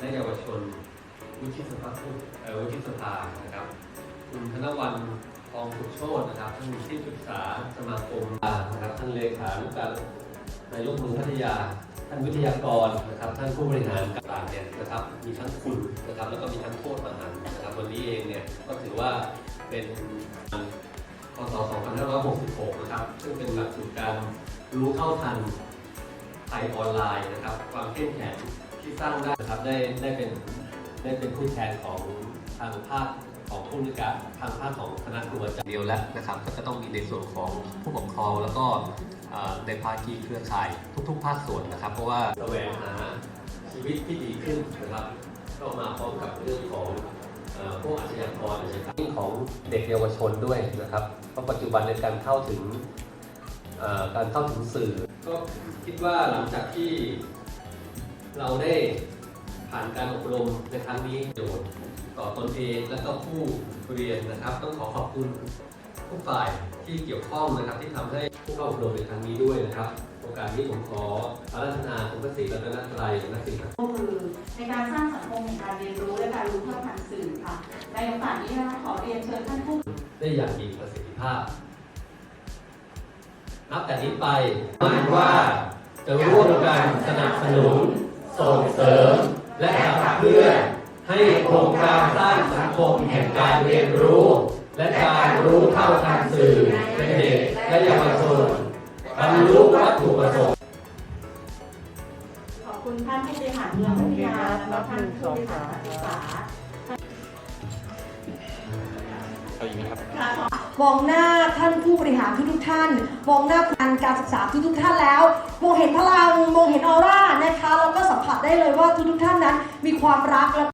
และเยาวชนวุฒิสภาเอ่อวุฒิสภานะครับ คุณธนวันทองสุขโชตนะครับท่านที่ปรึกษาสมาคมนะครับท่านเลขานุการนายกเมืองพัทยา ท่านวิทยากรนะครับ ท่านผู้บริหารต่างเนี่ยนะครับ มีทั้งคุณนะครับแล้วก็มีทั้งโทษมหันนะครับวันนี้เองเนี่ยก็ถือว่าเป็นพศ2566 นะครับ ซึ่งเป็นหลักสูตรการรู้เท่าทันภัยออนไลน์นะครับ ความเข้มแข็ง ที่สร้างได้นะครับได้ได้เป็นได้เป็นผู้แทนของทางภาคของผู้บริการทางภาคของคณะครูอาจารย์เดียวแล้วนะครับก็จะต้องมีในส่วนของผู้ปกครองแล้วก็เอ่อในภาคีเครือข่ายทุก ๆ ภาคส่วนนะครับ เพราะว่าแสวงหาชีวิตที่ดีขึ้นนะครับก็มาพร้อมกับเรื่องของเอ่อพวกอาชญากรนะครับเรื่องของเด็กเยาวชนด้วยนะครับเพราะปัจจุบันในการเข้าถึงเอ่อการเข้าถึงสื่อ ก็คิดว่าหลังจากที่ เราได้ผ่านการอบรมในครั้งนี้ประโยชน์ต่อตนเองและก็ผู้เรียนนะครับ ต้องขอขอบคุณทุกฝ่ายที่เกี่ยวข้องนะครับ ที่ทำให้ผู้เข้าอบรมในครั้งนี้ด้วยนะครับโอกาสนี้ผมขออาราธนาคุณพระศรีรัตนตรัยนักสิ่งก็คือในการสร้างสังคมแห่งการเรียนรู้และการรู้เท่าทันสื่อค่ะในโอกาสนี้นะคะขอเรียนเชิญท่านผู้ได้อย่างมีประสิทธิภาพนับแต่นี้ไปหมายว่าจะร่วมกันสนับสนุน ส่งเสริม และขับเคลื่อนให้โครงการสร้างสังคมแห่งการเรียนรู้ และการรู้เท่าทันสื่อในเด็กและเยาวชนบรรลุวัตถุประสงค์ขอบคุณท่านผู้บริหารเมืองพัทยาและก็ท่านผู้บริหารการศึกษาเอาอย่างนี้ครับค่ะมองหน้าท่านผู้บริหารทุกๆท่าน มองหน้าการการศึกษาทุกๆท่านแล้วมองเห็นพลังมองเห็นออ ได้เลยว่าทุกๆท่านนั้นมีความรักและ